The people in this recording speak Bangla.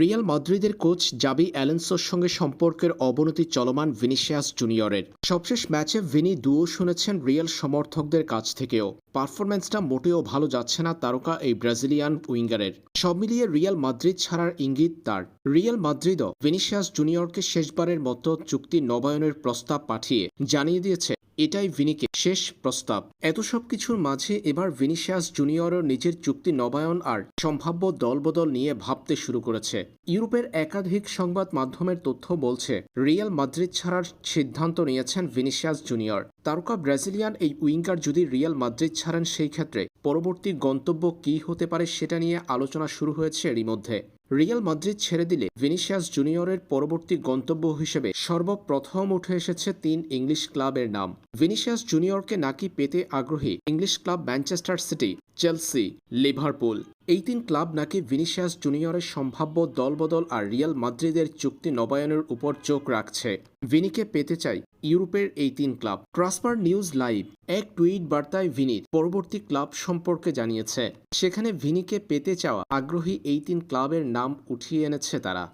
রিয়াল মাদ্রিদের কোচ জাবি অ্যালেন্সোর সঙ্গে সম্পর্কের অবনতি চলমান ভিনিসিয়াস জুনিয়রের। সবশেষ ম্যাচে ভিনি দুও শুনেছেন রিয়াল সমর্থকদের কাছ থেকেও। পারফরম্যান্সটা মোটেও ভালো যাচ্ছে না তারকা এই ব্রাজিলিয়ান উইঙ্গারের। সব মিলিয়ে রিয়াল মাদ্রিদ ছাড়ার ইঙ্গিত তার। রিয়াল মাদ্রিদও ভিনিসিয়াস জুনিয়রকে শেষবারের মতো চুক্তি নবায়নের প্রস্তাব পাঠিয়ে জানিয়ে দিয়েছে এটাই ভিনিকে শেষ প্রস্তাব। এত সব কিছুর মাঝে এবার ভিনিশিয়াস জুনিয়রও নিজের চুক্তি নবায়ন আর সম্ভাব্য দলবদল নিয়ে ভাবতে শুরু করেছে। ইউরোপের একাধিক সংবাদ মাধ্যমের তথ্য বলছে, রিয়াল মাদ্রিদ ছাড়ার সিদ্ধান্ত নিয়েছেন ভিনিশিয়াস জুনিয়র। তারকা ব্রাজিলিয়ান এই উইঙ্গার যদি রিয়াল মাদ্রিদ ছাড়েন সেই ক্ষেত্রে পরবর্তী গন্তব্য কী হতে পারে সেটা নিয়ে আলোচনা শুরু হয়েছে এরই মধ্যে। রিয়াল মাদ্রিদ ছেড়ে দিলে ভিনিসিয়াস জুনিয়রের পরবর্তী গন্তব্য হিসেবে সর্বপ্রথম উঠে এসেছে তিন ইংলিশ ক্লাবের নাম। ভিনিসিয়াস জুনিয়রকে নাকি পেতে আগ্রহী English club Manchester City, Chelsea, Liverpool. এই তিন ক্লাব নাকি ভিনিসিয়াস জুনিয়রের সম্ভাব্য দলবদল আর রিয়াল মাদ্রিদের চুক্তি নবায়নের উপর চোখ রাখছে। ভিনিকে পেতে চাই ইউরোপের এই তিন ক্লাব। Transfer news live. এক টুইট বার্তায় ভিনির পরবর্তী ক্লাব সম্পর্কে জানিয়েছে। সেখানে ভিনিকে পেতে চাওয়া আগ্রহী এই তিন ক্লাবের নাম উঠিয়ে এনেছে তারা।